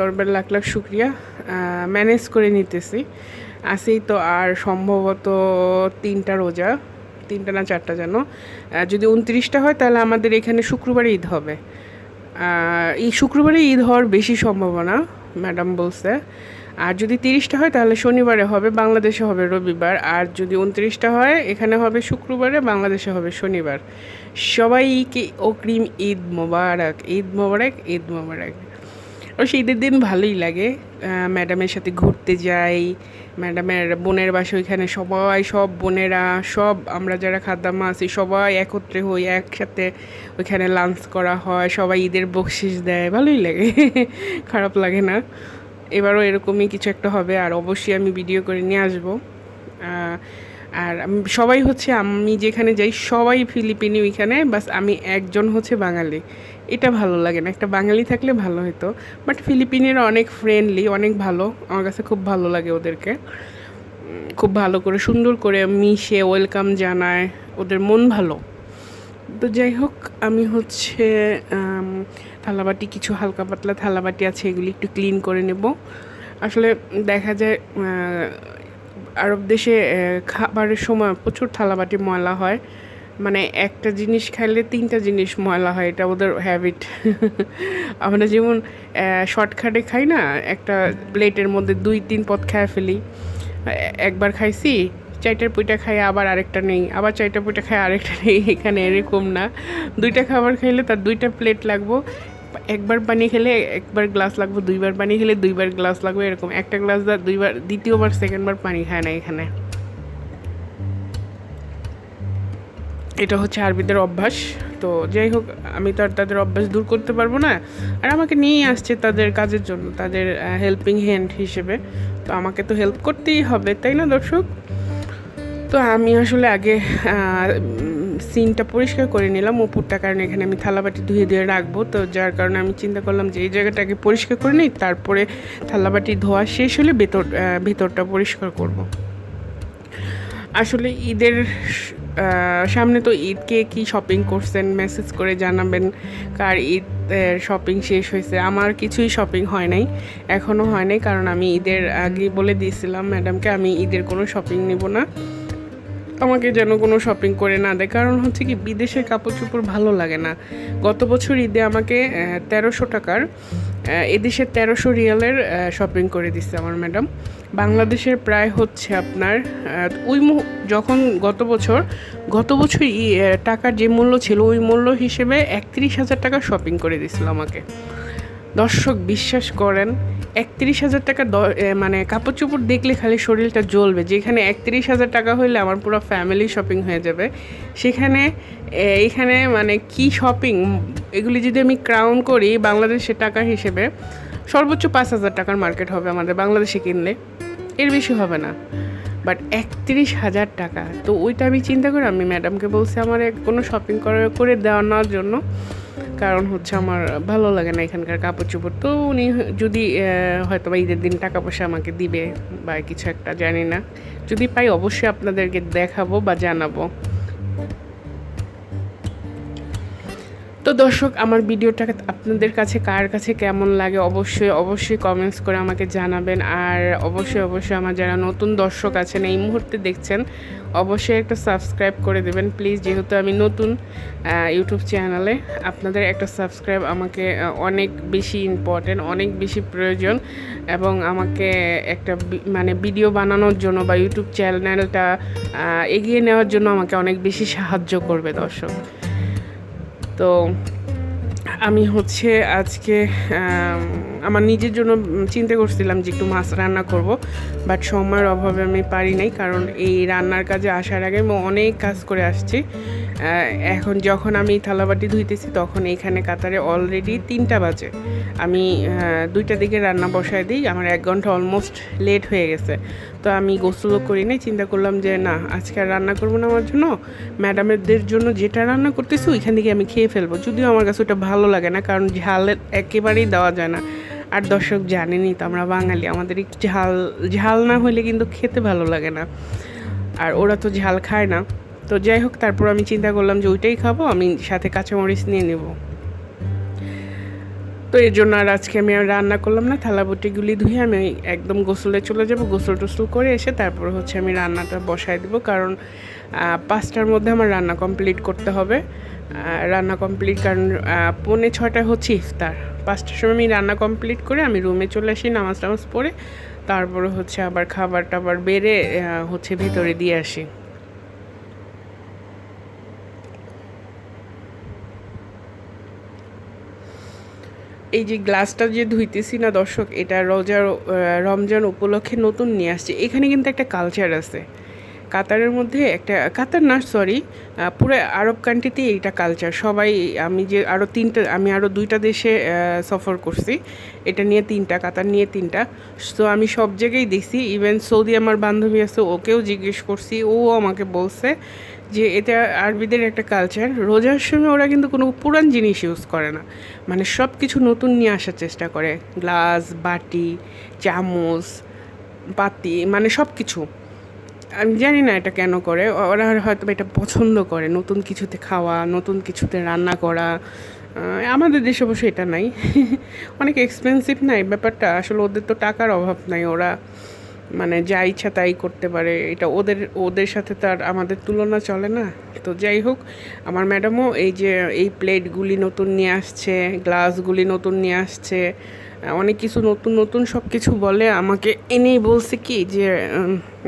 দরবার লাখ লাখ শুক্রিয়া ম্যানেজ করে নিতেছি। আসেই তো আর সম্ভবত তিনটা রোজা, তিনটা না চারটা যেন। যদি উনত্রিশটা হয় তাহলে আমাদের এখানে শুক্রবারে ঈদ হবে। এই শুক্রবারে ঈদ হওয়ার বেশি সম্ভাবনা ম্যাডাম বলছে। আর যদি তিরিশটা হয় তাহলে শনিবারে হবে, বাংলাদেশে হবে রবিবার। আর যদি উনত্রিশটা হয়, এখানে হবে শুক্রবারে, বাংলাদেশে হবে শনিবার। সবাইকে অগ্রিম ঈদ মোবারক ঈদ মোবারক ঈদ মোবারক। ও শীতের দিন ভালোই লাগে। ম্যাডামের সাথে ঘুরতে যাই, ম্যাডামের বোনের বাসা ওইখানে সবাই, সব বোনেরা, সব আমরা যারা খাদ্দামা আছি, সবাই একত্রে হই, একসাথে ওইখানে লাঞ্চ করা হয়, সবাই ঈদের বকশিস দেয়, ভালোই লাগে। খারাপ লাগে না। এবারও এরকমই কিছু একটা হবে, আর অবশ্যই আমি ভিডিও করে নিয়ে আসব। আর সবাই হচ্ছে আমি যেখানে যাই, সবাই ফিলিপিনি ওইখানে, বাস আমি একজন হচ্ছে বাঙালি। এটা ভালো লাগে না, একটা বাঙালি থাকলে ভালো হতো বাট ফিলিপিনিরা অনেক ফ্রেন্ডলি অনেক ভালো। আমার কাছে খুব ভালো লাগে ওদেরকে। খুব ভালো করে, সুন্দর করে মিশে ওয়েলকাম জানায়। ওদের মন ভালো। তো যাই হোক, আমি হচ্ছে থালাবাটি, কিছু হালকা পাতলা থালাবাটি আছে, এগুলি একটু ক্লিন করে নেব। আসলে দেখা যায় আরব দেশে খাবারের সময় প্রচুর থালাবাটি ময়লা হয়। মানে একটা জিনিস খাইলে তিনটা জিনিস ময়লা হয়, এটা ওদের হ্যাবিট আমরা যেমন শর্টকাটে খাই না, একটা প্লেটের মধ্যে দুই, তিন পদ খায় ফেলি। একবার খাইছি চাইটার পুইটা খাই আবার আরেকটা নেই, আবার চারটা পুইটা খাই আরেকটা নেই, এখানে এরকম না। দুইটা খাবার খাইলে তার দুইটা প্লেট লাগবো। একবার পানি খেলে একবার গ্লাস লাগবে, দুইবার পানি খেলে দুইবার গ্লাস লাগবে, এরকম। একটা গ্লাস দা দুইবার, দ্বিতীয়বার সেকেন্ডবার পানি খায় না এখানে। এটা হচ্ছে আরবিদের অভ্যাস। তো যাই হোক, আমি তো আর তাদের অভ্যাস দূর করতে পারব না। আর আমাকে নিয়েই আসছে তাদের কাজের জন্য, তাদের হেল্পিং হ্যান্ড হিসেবে। তো আমাকে তো হেল্প করতেই হবে, তাই না দর্শক? তো আমি আসলে আগে সিনটা পরিষ্কার করে নিলাম উপরটা কারণ এখানে আমি থালাবাটি ধুয়ে ধুয়ে রাখব। তো যার কারণে আমি চিন্তা করলাম যে এই জায়গাটাকে পরিষ্কার করে নিই, তারপরে থালাবাটি ধোয়া শেষ হলে ভেতর ভেতরটা পরিষ্কার করব। আসলে ঈদের সামনে তো ঈদকে কি শপিং করছেন মেসেজ করে জানাবেন কার ঈদ শপিং শেষ হয়েছে। আমার কিছুই শপিং হয় নাই এখনও হয় নাই, কারণ আমি ঈদের আগে বলে দিয়েছিলাম ম্যাডামকে, আমি ঈদের কোনো শপিং নেব না। আমাকে যেন কোনো শপিং করে না দেয়। কারণ হচ্ছে কি, বিদেশের কাপড় চোপড় ভালো লাগে না। গত বছর ঈদে আমাকে তেরোশো টাকার এদেশের তেরোশো রিয়ালের শপিং করে দিচ্ছে আমার ম্যাডাম বাংলাদেশের প্রায় হচ্ছে আপনার ওই যখন গত বছর গত বছর টাকার যে মূল্য ছিল, ওই মূল্য হিসেবে একত্রিশ হাজার টাকা শপিং করে দিছিল আমাকে। দর্শক, বিশ্বাস করেন একত্রিশ হাজার টাকা মানে কাপড় চোপড় দেখলে খালি শরীরটা জ্বলবে। যেখানে একত্রিশ হাজার টাকা হইলে আমার পুরো ফ্যামিলি শপিং হয়ে যাবে। সেখানে এ, এইখানে মানে কি শপিং এগুলি যদি আমি ক্রাউন করি বাংলাদেশের টাকা হিসেবে সর্বোচ্চ পাঁচ হাজার টাকার মার্কেট হবে আমাদের বাংলাদেশে কিনলে। এর বেশি হবে না। বাট একত্রিশ হাজার টাকা তো ওইটা আমি চিন্তা করে আমি ম্যাডামকে বলছি আমার কোনো শপিং করে করে দেওয়ানোর জন্য কারণ হচ্ছে আমার ভালো লাগে না এখানকার কাপড় চোপড় তো উনি যদি হয়তো বা ঈদের দিন টাকা পয়সা আমাকে দিবে বা কিছু একটা, জানি না। যদি পাই অবশ্যই আপনাদেরকে দেখাবো বা জানাব। তো দর্শক, আমার ভিডিওটা আপনাদের কাছে কার কাছে কেমন লাগে অবশ্যই অবশ্যই কমেন্টস করে আমাকে জানাবেন। আর অবশ্যই অবশ্যই আমার যারা নতুন দর্শক আছেন, এই মুহূর্তে দেখছেন, অবশ্যই একটা সাবস্ক্রাইব করে দেবেন। প্লিজ যেহেতু আমি নতুন ইউটিউব চ্যানেলে আপনাদের একটা সাবস্ক্রাইব আমাকে অনেক বেশি ইম্পর্টেন্ট অনেক বেশি প্রয়োজন। এবং আমাকে একটা মানে ভিডিও বানানোর জন্য বা ইউটিউব চ্যানেলটা এগিয়ে নেওয়ার জন্য আমাকে অনেক বেশি সাহায্য করবে দর্শক। তো আমি হচ্ছে আজকে আমার নিজের জন্য চিন্তা করছিলাম যে একটু মাছ রান্না করব বাট সময়ের অভাবে আমি পারি নাই, কারণ এই রান্নার কাজে আসার আগে আমি অনেক কাজ করে আসছি। এখন যখন আমি থালাবাটি ধুইতেছি, তখন এখানে কাতারে অলরেডি তিনটা বাজে। আমি দুইটা দিকে রান্না বসায় দিই, আমার এক ঘণ্টা অলমোস্ট লেট হয়ে গেছে। তো আমি গোসলও করি নাই, চিন্তা করলাম যে না, আজকে আর রান্না করব না আমার জন্য। ম্যাডামদের জন্য যেটা রান্না করতেছি, ওইখান থেকে আমি খেয়ে ফেলব। যদিও আমার কাছে ওটা ভালো লাগে না, কারণ ঝাল একেবারেই দেওয়া যায় না। আর দর্শক জানেনই তো, আমরা বাঙালি, আমাদের ঝাল ঝাল না হলে কিন্তু খেতে ভালো লাগে না। আর ওরা তো ঝাল খায় না। তো যাই হোক, তারপর আমি চিন্তা করলাম যে ওইটাই খাব, আমি সাথে কাঁচামরিচ নিয়ে নেব। তো এর জন্য আর আজকে আমি আর রান্না করলাম না থালাবটিগুলি ধুয়ে আমি একদম গোসলে চলে যাব, গোসল টোসল করে এসে তারপর হচ্ছে আমি রান্নাটা বসায় দেবো, কারণ পাঁচটার মধ্যে আমার রান্না কমপ্লিট করতে হবে। রান্না কমপ্লিট, কারণ পৌনে ছটা হচ্ছে ইফতার। পাঁচটার সময় আমি রান্না কমপ্লিট করে আমি রুমে চলে আসি, নামাজ টামাজ পড়ে, তারপরে হচ্ছে আবার খাবার টাবার বেড়ে হচ্ছে ভেতরে দিয়ে আসি। এই যে গ্লাসটা যে ধুইতেছি না দর্শক, এটা রোজার রমজান উপলক্ষে নতুন নিয়ে আসছে। এখানে কিন্তু একটা কালচার আছে। কাতারের মধ্যে একটা, কাতার না সরি পুরো আরব কান্ট্রিতেই এইটা কালচার সবাই, আমি যে আরও তিনটা, আমি আরও দুইটা দেশে সফর করছি। এটা নিয়ে তিনটা, কাতার নিয়ে তিনটা। তো আমি সব জায়গায় দেখছি। ইভেন সৌদি আমার বান্ধবী আছে, ওকেও জিজ্ঞেস করছি। ও আমাকে বলছে যে এটা আরবিদের একটা কালচার রোজার সময় ওরা কিন্তু কোনো পুরান জিনিস ইউজ করে না। মানে সব কিছু নতুন নিয়ে আসার চেষ্টা করে। গ্লাস, বাটি, চামচ, পাতি মানে সব কিছু আমি জানি না এটা কেন করে। ওরা হয়তো এটা পছন্দ করে। নতুন কিছুতে খাওয়া, নতুন কিছুতে রান্না করা। আমাদের দেশে অবশ্য এটা নাই। অনেক এক্সপেন্সিভ নাই। ব্যাপারটা আসলে ওদের তো টাকার অভাব নাই। ওরা মানে যা ইচ্ছা তাই করতে পারে। এটা ওদের ওদের সাথে তার আমাদের তুলনা চলে না। তো যাই হোক, আমার ম্যাডামও এই যে, এই প্লেটগুলি নতুন নিয়ে আসছে, গ্লাসগুলি নতুন নিয়ে আসছে অনেক কিছু নতুন নতুন সব কিছু বলে আমাকে এনেই বলছে কি যে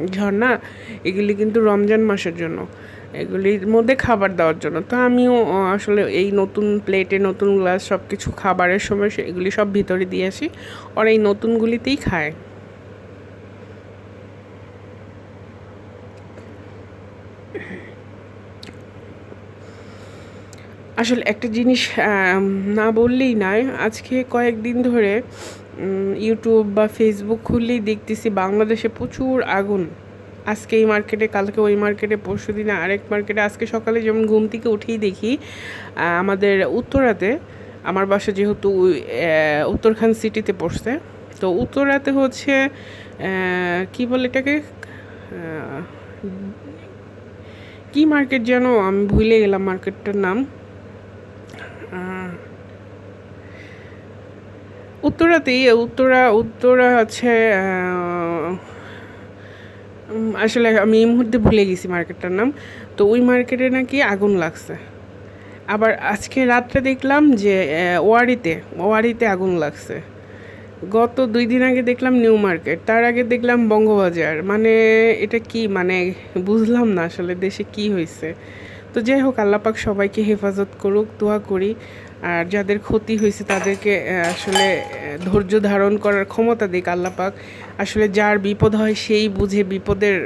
ঝর্ণা, এগুলি কিন্তু রমজান মাসের জন্য। এগুলির মধ্যে খাবার দেওয়ার জন্য। তো আমিও আসলে এই নতুন প্লেটে নতুন গ্লাস সব কিছু খাবারের সময় সে- এগুলি সব ভিতরে দিয়ে আসি। ওরা এই নতুনগুলিতেই খায়। আসলে একটা জিনিস না বললেই নয়। আজকে কয়েকদিন ধরে ইউটিউব বা ফেসবুক খুললেই দেখতেছি বাংলাদেশে প্রচুর আগুন। আজকে এই মার্কেটে কালকে ওই মার্কেটে পরশু দিনে আরেক মার্কেটে আজকে সকালে যেমন ঘুম থেকে উঠেই দেখি আমাদের উত্তরাতে, আমার বাসা যেহেতু উত্তরখান সিটিতে পড়ছে, তো উত্তরাতে হচ্ছে কি বলে এটাকে? কি মার্কেট যেন, আমি ভুলে গেলাম মার্কেটটার নাম। উত্তরাতেই উত্তরা উত্তরা হচ্ছে আসলে আমি এই মুহূর্তে ভুলে গেছি মার্কেটটার নাম। তো ওই মার্কেটে নাকি আগুন লাগছে। আবার আজকে রাত্রে দেখলাম যে ওয়ারিতে ওয়ারিতে আগুন লাগছে। গত দুই দিন আগে দেখলাম নিউ মার্কেট, তার আগে দেখলাম বঙ্গবাজার। মানে এটা কি? মানে বুঝলাম না আসলে দেশে কি হয়েছে। তো যাই হোক আল্লাপাক সবাইকে হেফাজত করুক, দোয়া করি। আর যাদের ক্ষতি হয়েছে তাদেরকে আসলে ধৈর্য ধারণ করার ক্ষমতা দিক আল্লাপাক আসলে যার বিপদ হয় সেই বুঝে বিপদের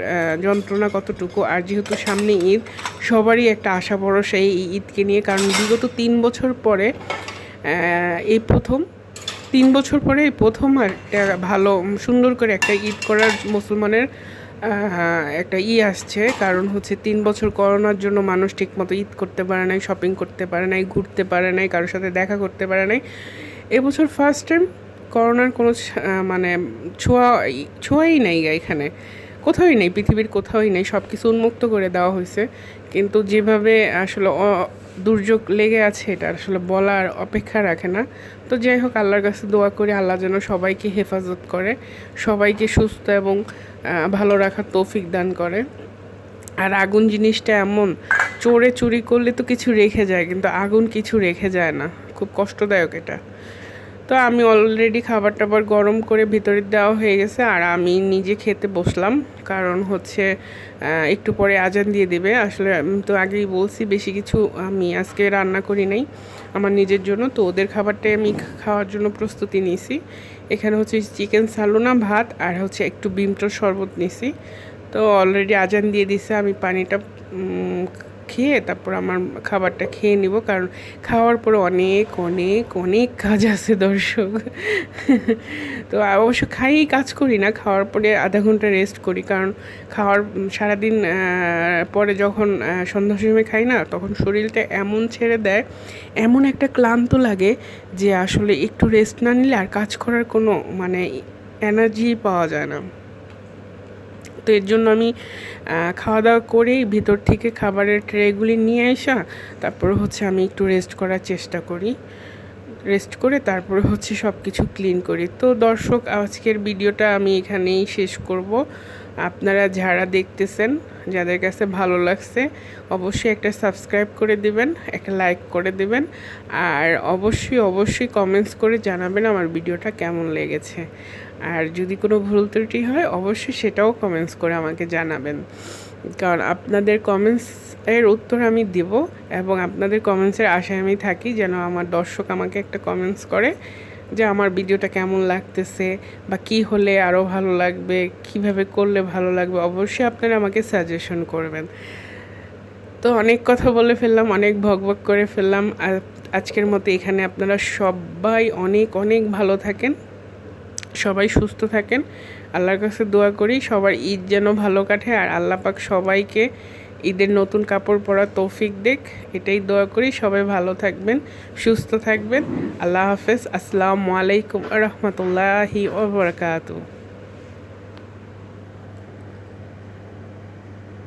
যন্ত্রণা কতটুকু। আর যেহেতু সামনে ঈদ, সবারই একটা আশা ভরসা এই ঈদকে নিয়ে। কারণ বিগত তিন বছর পরে এই প্রথম, তিন বছর পরে এই প্রথম একটা ভালো, সুন্দর করে একটা ঈদ করার মুসলমানের একটা ই আসছে, কারণ হচ্ছে তিন বছর করোনার জন্য মানুষ ঠিকমতো ঈদ করতে পারে নাই শপিং করতে পারে নাই, ঘুরতে পারে নাই, কারোর সাথে দেখা করতে পারে নাই। এবছর ফার্স্ট টাইম করোনার কোনো মানে ছোঁয়া, ছোঁয়াই নেই এখানে। কোথাওই নেই, পৃথিবীর কোথাওই নেই সব কিছু উন্মুক্ত করে দেওয়া হয়েছে। কিন্তু যেভাবে আসলে দুর্যোগ লেগে আছে এটা, আসলে বলার অপেক্ষা রাখে না। তো যাই হোক, আল্লাহর কাছে দোয়া করি, আল্লাহ যেন সবাইকে হেফাজত করে, সবাইকে সুস্থ এবং ভালো রাখার তৌফিক দান করে। আর আগুন জিনিসটা এমন, চোরে চুরি করলে তো কিছু রেখে যায়, কিন্তু আগুন কিছু রেখে যায় না। খুব কষ্টদায়ক এটা। তো আমি অলরেডি খাবার টাবার গরম করে ভিতরে দেওয়া হয়ে গেছে আর আমি নিজে খেতে বসলাম। কারণ হচ্ছে একটু পরে আজান দিয়ে দেবে। আসলে তো আগেই বলছি, বেশি কিছু আমি আজকে রান্না করি নাই আমার নিজের জন্য। তো ওদের খাবারটাই আমি খাওয়ার জন্য প্রস্তুতি নিয়েছি। এখানে হচ্ছে চিকেন সালোনা ভাত আর হচ্ছে একটু বিমটোর শরবত নিছি তো অলরেডি আজান দিয়ে দিছে, আমি পানিটা খেয়ে তারপর আমার খাবারটা খেয়ে নিব কারণ খাওয়ার পরে অনেক অনেক অনেক কাজ আছে দর্শক। তো অবশ্য খাইয়েই কাজ করি না খাওয়ার পরে আধা ঘণ্টা রেস্ট করি কারণ খাওয়ার সারাদিন পরে যখন আহ, সন্ধ্যার সময় খাই না তখন শরীরটা এমন ছেড়ে দেয় এমন একটা ক্লান্ত লাগে যে আসলে একটু রেস্ট না নিলে আর কাজ করার কোনো মানে এনার্জি পাওয়া যায় না। এর জন্য আমি খাওয়া দাওয়া করেই ভিতর থেকে খাবারের ট্রেগুলি নিয়ে আসা, তারপর হচ্ছে আমি একটু রেস্ট করার চেষ্টা করি। রেস্ট করে তারপরে হচ্ছে সব কিছু ক্লিন করি। তো দর্শক, আজকের ভিডিওটা আমি এখানেই শেষ করব। আপনারা যারা দেখতেছেন, যাদের কাছে ভালো লাগছে, অবশ্যই একটা সাবস্ক্রাইব করে দিবেন, একটা লাইক করে দিবেন, আর অবশ্যই অবশ্যই কমেন্টস করে জানাবেন আমার ভিডিওটা কেমন লেগেছে। আর যদি কোনো ভুল ত্রুটি হয়, অবশ্যই সেটাও কমেন্টস করে আমাকে জানাবেন। কারণ আপনাদের কমেন্টস এর উত্তর আমি দেব এবং আপনাদের কমেন্টসের আশায় আমি থাকি যেন আমার দর্শক আমাকে একটা কমেন্টস করে যে আমার ভিডিওটা কেমন লাগতেছে বা কি হলে আরও ভালো লাগবে, কীভাবে করলে ভালো লাগবে, অবশ্যই আপনারা আমাকে সাজেশন করবেন। তো অনেক কথা বলে ফেললাম, অনেক ভক করে ফেললাম। আজকের মতো এখানে আপনারা সবাই অনেক অনেক ভালো থাকেন। সবাই সুস্থ থাকেন। আল্লাহর কাছে দোয়া করি, সবার ঈদ যেন ভালো কাটে আর আল্লাহ পাক সবাইকে ঈদের নতুন কাপড় পরা তৌফিক দেখ এটাই দোয়া করি, সবাই ভালো থাকবেন, সুস্থ থাকবেন। আল্লাহ হাফেজ, আসসালামু আলাইকুম রহমতুল্লাহি ওবরাকাতু